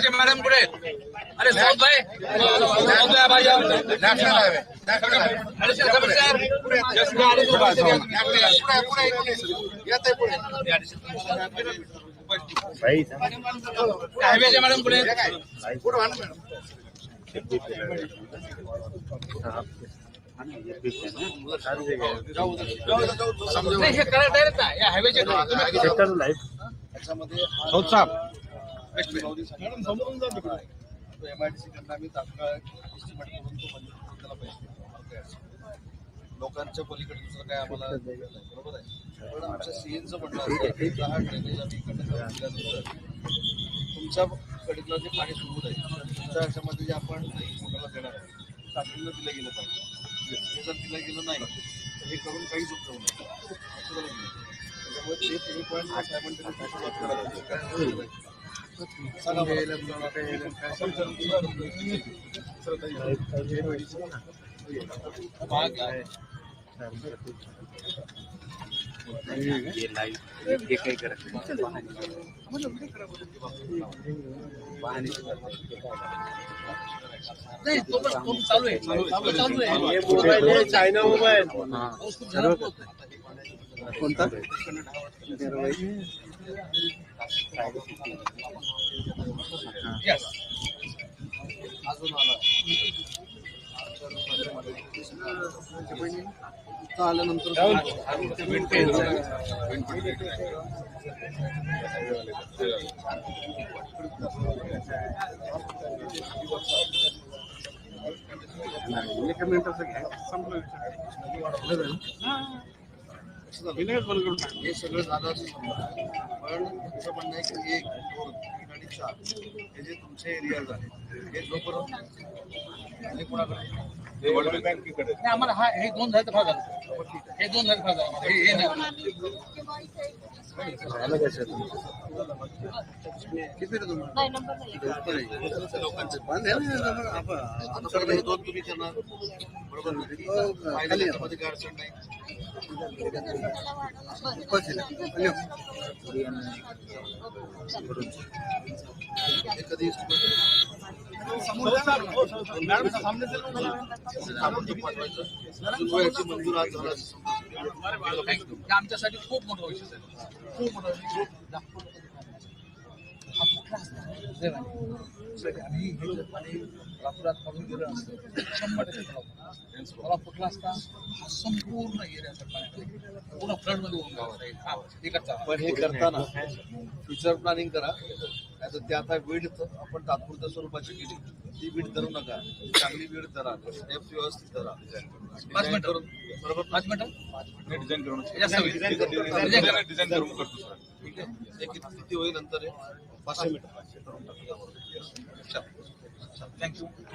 हायवेचे madam कुठे? अरे साहेब भाई साहेब भाई, भाई आओ. नॅशनल हायवे नॅशनल हायवे अरे साहेब साहेब मॅडम कुठे आहेत? पुढे वाढ मॅडम नाही हे करा डायरेक्ट ना या हायवेचे तुम्ही याच्यामध्ये हो साहेब एमआयडीसी कडनं आम्ही तात्काळ estimate करून तो मंजूर करून त्याला पैसे. लोकांच्या पलीकडे दुसरं काय आम्हाला बरोबर आहे पण आमच्या सीएनचं म्हणणं असं आहे की दहा ड्रेनेज आम्ही इकडनं करून दिल्यानंतर तुमच्या कडीतलं जे पाणी सुरू आहे तुमच्या ह्याच्यामध्ये जे आपण मोठ्याला देणार आहे तातडीनं दिलं गेलं पाहिजे हे जर दिलं गेलं नाही तर हे करून काहीच उपयोग नाही. त्याच्यामुळे ते तुम्ही पण. काय होईल? चालू आहे. चालू आहे चायना मोबाईल कोणता? आल्यानंतर Yes. अजून घ्या इथं हे सगळं झालं असं. पण तुमचं म्हणणं आहे की एक दोन तीन आणि चार हे जे तुमचे एरिया झाले हे जोपर्यंत हे कोणाकडे नाही, आम्हाला हा हे दोन झाले तर फार झालं. हे दोन झाले फार झालं. हे हे नाही. किती तुम्ही नाही नंबर नाही. आमच्याकडे हे दोन तुम्ही करणार. बरोबर ना? फायनल याच्यामध्ये काय अडचण नाही. हे कधी हे. आमच्यासाठी खूप मोठं आहे. खूप मोठं वैशिष्ट्य आहे. हा कुठला असता? देवा. आणि हे जर पाणी रातोरात पडून गेलं असतं शंभर टक्के तलाव तलाव फुटला असता हा संपूर्ण एरियाचा पाणी पूर्ण फ्लडमध्ये होऊन गावात आहे. हा, पण हे करताना फ्युचर प्लॅनिंग करा नाही तर ते आता वीड आपण तात्पुरत्या स्वरूपाची केली ती वीड धरू नका चांगली वीड धरा स्टेप व्यवस्थित धरा पाच मिनिटं. बरोबर पाच मिनिटं डिझाईन करून करा. डिझाईन करून करतो सर ठीक आहे. ते किती किती होईल नंतर पाचशे मीटर.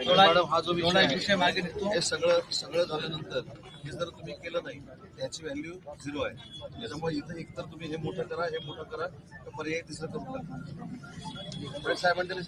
मॅडम हा जो विषय एक मागे निघतो. हे सगळं सगळं झाल्यानंतर हे जर तुम्ही केलं नाही त्याची व्हॅल्यू झिरो आहे. त्याच्यामुळे इथं एकतर तुम्ही हे मोठं करा हे मोठं करा तर पर्याय तिसरं करू टाका साहेबांकडे